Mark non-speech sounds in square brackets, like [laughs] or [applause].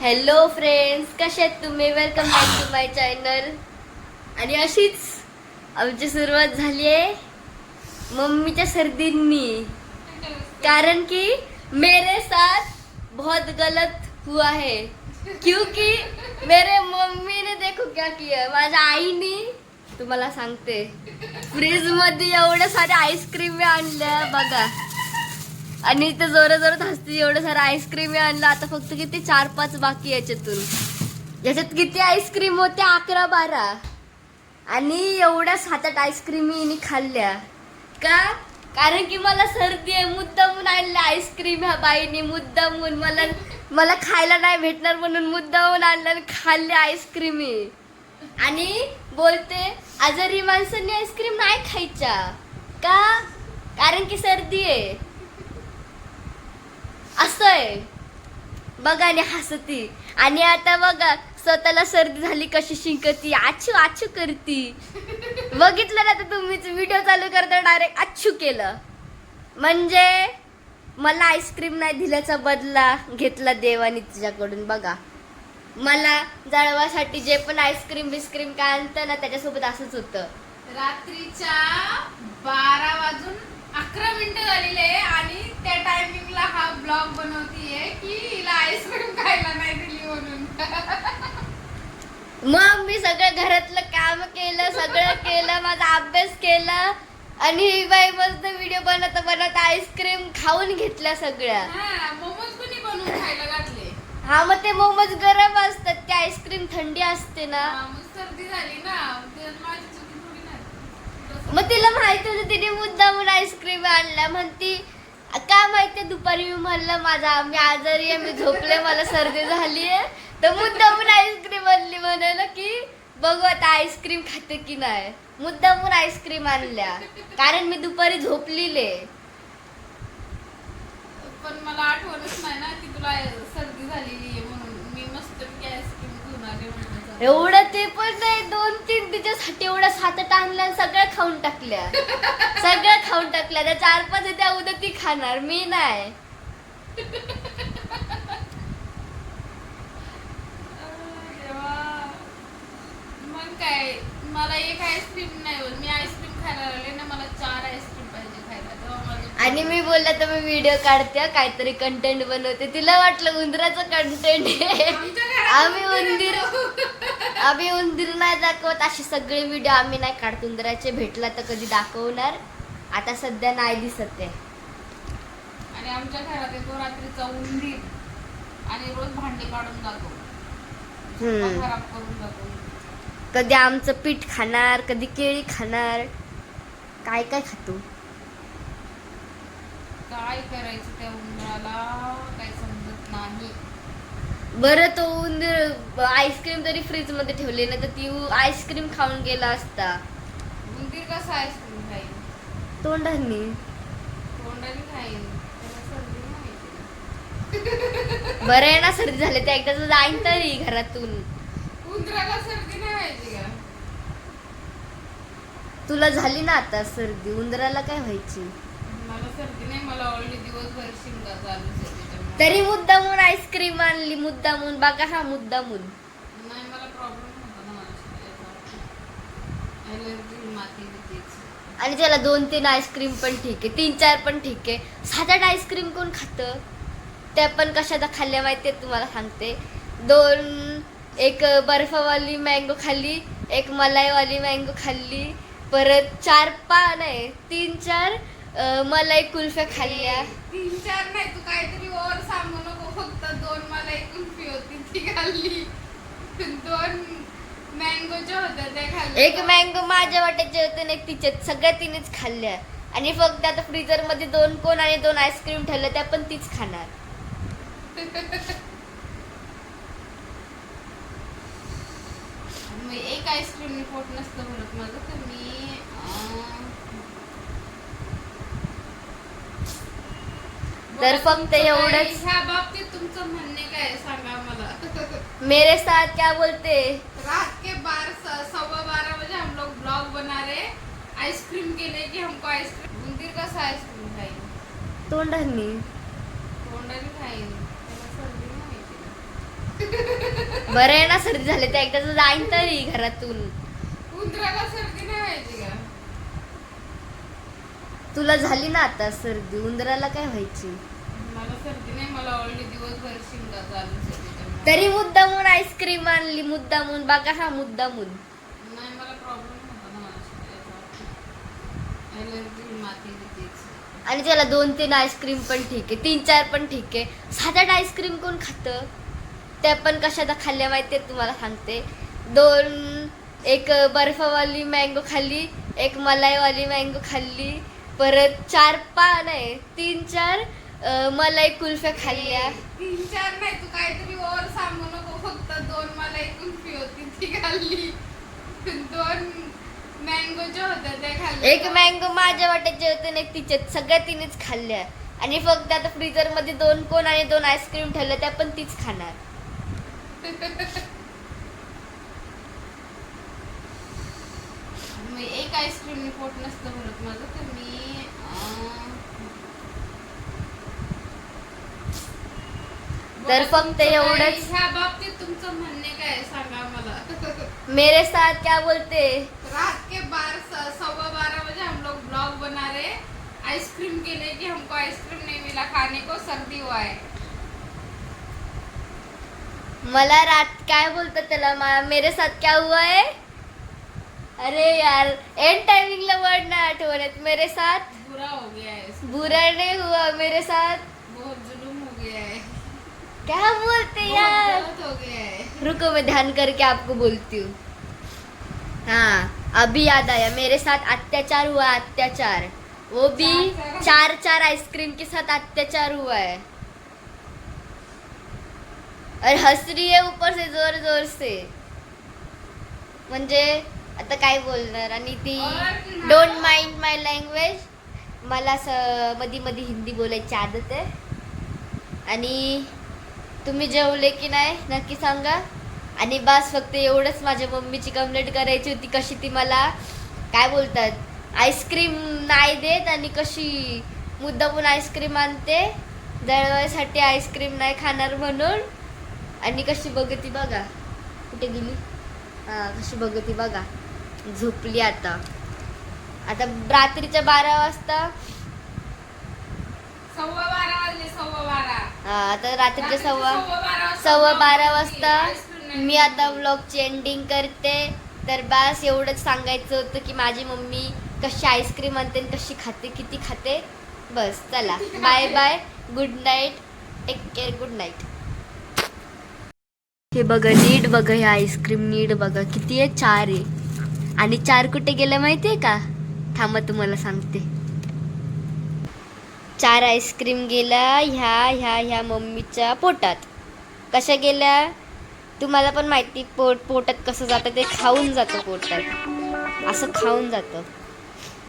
Hello friends कसे आहेत तुम्ही? Welcome back to my channel आणि अशीच आमची सुरुवात झाली आहे मम्मीच्या सर्दींनी. कारण की मेरे साथ बहुत गलत हुआ है. क्योंकि मेरे मम्मी ने देखो क्या किया माझ्या आईने तुम्हाला सांगते. फ्रीजमध्ये एवढ्या साऱ्या आईस्क्रीम आणल्या बघा. आणि ते जोरा जोरात हसते एवढं सारं आईस्क्रीम आणलं. आता फक्त किती चार पाच बाकी याच्यातून. याच्यात किती आईस्क्रीम होते? अकरा बारा. आणि एवढ्या सात आठ आईस्क्रीम हिने खाल्ल्या. का? कारण की मला सर्दी आहे मुद्दामून आणल्या आईस्क्रीम ह्या बाईने मुद्दामून. मला मला खायला नाही भेटणार म्हणून मुद्दामून आणलं आणि खाल्ले आईस्क्रीम आणि बोलते आजारी माणसांनी आईस्क्रीम नाही खायच्या. का? कारण की सर्दी आहे. असं आहे बघा आणि हसती. आणि आता बघा स्वतःला सर्दी झाली कशी शिंकती आछू आछू करती. बघितलं ना तर तुम्हीच व्हिडिओ चालू करता डायरेक्ट अच्छू केलं. म्हणजे मला आईस्क्रीम नाही दिल्याचा बदला घेतला देवानी तिच्याकडून बघा. मला जळवासाठी जे पण आईस्क्रीम बिस्क्रीम काय आणतं ना त्याच्यासोबत असंच होतं. रात्रीच्या बारा वाजून अकरा मिनिटं झालेले आहे आणि त्या टायमिंगला हा ब्लॉग बनवतीये की हिला आईस्क्रीम खायला नाही दिली म्हणून. [laughs] मग मी सगळं घरातलं काम केलं सगळं केलं माझा अभ्यास केला आणि ही बाई मस्त व्हिडिओ बनवत बनवत आईस्क्रीम खाऊन घेतल्या सगळ्या. हा मोमोज कोणी बनवून खायला घातले? हा मग ते मोमोज गरम असतात ते आईस्क्रीम थंडी असते ना. हा, मग सर्दी झाली ना ते माझी चुकी थोडी मला मग माहिती होतं तिने मुद्दामून आईस्क्रीम आणल्या म्हणती काय माहितीये दुपारी मी म्हणलं माझा मी आजारी आहे मी झोपले मला सर्दी झाली आहे. तर मुद्दामून आईस्क्रीम आणली म्हणाल की बघू आता आईस्क्रीम खाते की नाही. मुद्दामून आईस्क्रीम आणल्या. कारण मी दुपारी झोपलेले पण मला आठवणच नाही ना की तुला सर्दी झालेली आहे म्हणून मी मस्त आईस्क्रीम घेऊन आले म्हणून. एवढं ते पण नाही दोन तीन तिच्यासाठी एवढ्या सात आणि सगळ्या खाऊन टाकल्या सगळ्या खाऊन टाकल्या त्या चार पाच त्या उद्या ती खाणार. मी नाही. देवा. मग काय? मला एक आईस्क्रीम नाही होत. मी आईस्क्रीम खायला लागले ना मला चार आईस्क्रीम पाहिजे खायला. तेव्हा माझं आणि मी बोललं तर मी व्हिडिओ काढते काहीतरी कंटेंट बनवते. तिला वाटलं उंदराचं कंटेंट आहे. आम्ही उंदीर आम्ही उंदीर नाही दाखवत असे सगळे व्हिडिओ आम्ही नाही काढत. उंदराचे भेटला तर कधी दाखवणार? आता सध्या नाही दिसत आहे आणि आमच्या घरात येतो रात्रीचा उंदीर. आणि रोज भांडे काढून जातो. हम्म. खराब करून जातो. कधी आमचं पीठ खाणार कधी केळी खाणार? काय काय खातो? काय करायचं त्या उंदराला? काही समजत नाही. बरं तो उंदीर आईस्क्रीम तरी फ्रीजमध्ये ठेवली ना तर ती आईस्क्रीम खाऊन गेला असता. उंदीर कसा आईस्क्रीम खाईल? तोंडांनी. तोंडाने खाईल. त्याला सर्दी नाही व्हायची. बरं आहे ना सर्दी झाली तर एकदा जाईन तरी घरातून. उंदराला सर्दी नाही व्हायची का? तुला झाली ना आता सर्दी? उंदराला काय व्हायची? मला सर्दी नाही मला ऑलरेडी दिवसभर शिंगा चालूच आहे त्याच्यामुळे तरी मुद्दामून आईस्क्रीम आणली मुद्दामून. बघा हा मुद्दामून. नाही मला प्रॉब्लेम होता ना मला ॲलर्जी माती बितीची आणि त्याला दोन तीन आईस्क्रीम पण ठीक आहे तीन चार पण ठीक आहे. सात आठ आईस्क्रीम कोण खातं? त्या पण कशाचा खाल्ल्या माहिती तुम्हाला सांगते. दोन एक बर्फावाली मँगो खाल्ली एक मलाईवाली मँगो खाल्ली. परत चार पा नाही तीन चार मलाई कुल्फ्या खाल्ल्या. तीन चार नाही तू काहीतरी ओर सांगू नको फक्त दोन मला एक कुल्फी होती ती खाल्ली. दोन मँगोच्या होत्या त्या खाल्ल्या. एक मँगो माझ्या वाट्याचे होते आणि एक तिचे सगळ्या तिनेच खाल्ल्या. आणि फक्त आता फ्रीजरमध्ये दोन कोण आणि दोन आईस्क्रीम ठेवल्या त्या पण तीच खाणार. [laughs] एक आईस्क्रीमने पोट नसतं भरत माझं तर मी अं, तर फक्त एवढंच- ह्या बाबतीत तुमचं म्हणणे काय आहे? सांगा मला. मेरे साथ क्या बोलते? रात के बार सवा बारह बजे हम लोग ब्लॉग बना रहे आइसक्रीम के लिए कि हमको आइसक्रीम मंदिर का आइसक्रीम खाई। तोंडांनी तोंडाने खाईन त्याला सर्दी नाही. बरं आहे ना सर्दी झाली तर एकदा जाईन तरी घरातून. उंदराला सर्दी नाही व्हायची का तुला झाली ना आता सर्दी? उंदराला काय व्हायची? मला सर्दी नाही मला ऑलरेडी दिवसभर शिंगा चालू आहे त्याच्यामुळे. तरी मुद्दामून आईस्क्रीम आणली मुद्दामून. बघा हा मुद्दामून. नाही मला प्रॉब्लेम होता ना मला ॲलर्जी माती बितीची. आणि त्याला दोन तीन आईस्क्रीम पण ठीक आहे. तीन चार पण ठीक आहे. सात आठ आईस्क्रीम कोण खातं? त्या पण कशाला खाल्ल्या माहिती आहे? तुम्हाला सांगते. दोन एक बर्फावाली मँगो खाल्ली एक मलाईवाली मँगो खाल्ली परत चार पा नाही तीन चार अं, मलाई कुल्फ्या खाल्ल्या. तीन चार नाही तू काहीतरी ओव्हर सांगू नको फक्त दोन मला एक कुल्फी होती ती खाल्ली. दोन मँगोच्या होत्या त्या खाल्ल्या. एक मँगो माझ्या वाट्याचे होते आणि एक तिचे सगळ्या तिनेच खाल्ल्या. आणि फक्त आता फ्रीजरमध्ये दोन कोण आणि दोन आईस्क्रीम ठेवल्या त्या पण तीच खाणार [laughs] मी एक आईस्क्रीमने पोट नसतं भरत माझं तर मी तर बरं, फक्त एवढंच. ह्या बाबतीत तुमचं म्हणणे काय? सांगा मला [laughs] मेरे साथ क्या बोलते? रात के बार सवा बारह बजे हम लोग ब्लॉग बना रहे आइसक्रीम के लिए कि हमको आइसक्रीम नहीं मिला खाने को सर्दी हुआ है। मला रात काय बोलतात त्याला? मेरे साथ क्या हुआ है? अरे यार एंड टाइमिंगला वर्ड नाही आठवण येत मेरे साथ. बुरा हो गया है बुरा नहीं हुआ मेरे साथ. बहुत जुलूम हो गया है. क्या बोलते यार? हो गया है. रुको मैं ध्यान करके आपको बोलती हूँ. हाँ अभी याद आया मेरे साथ अत्याचार हुआ अत्याचार. वो भी चार- चार चार आइसक्रीम के साथ अत्याचार हुआ है. और हंस रही है ऊपर से ज़ोर ज़ोर से. म्हणजे आता काय बोलणार? आणि ती डोंट माइंड माय लँग्वेज मला असं मधी मधी हिंदी बोलायची आदत आहे. आणि तुम्ही जेवले की नाही नक्की सांगा. आणि बस फक्त एवढंच माझ्या मम्मीची कंप्लेंट करायची होती कशी ती मला काय बोलतात आईस्क्रीम नाही देत आणि कशी मुद्दामून आईस्क्रीम आणते. दळवायसाठी आईस्क्रीम नाही खाणार म्हणून. आणि कशी बघती बघा. कुठे गेली? हां कशी बघती बघा. झोपली आता. आता रात्रीच्या बारा वाजता? सव्वा बारा वाजले सव्वा बारा. हा, आता रात्रीच्या रात्रीचे सव्वा सव्वा बारा. वाजता मी आता ब्लॉगची एंडिंग करते. तर बस एवढंच सांगायचं होतं की माझी मम्मी कशी आईस्क्रीम आणते आणि कशी खाते किती खाते? बस चला. Bye bye good night take care good night हे बघा नीट बघा हे आईस्क्रीम नीट बघा. किती आहे? चार आहे. आणि चार कुठे गेल्या माहितीये का? थांबा तुम्हाला सांगते. चार आईस्क्रीम गेल्या ह्या ह्या ह्या मम्मीच्या पोटात. कशा गेल्या? तुम्हाला पण माहिती पोट पोटात कसं जातं ते खाऊन जातं पोटात. असं खाऊन जातं.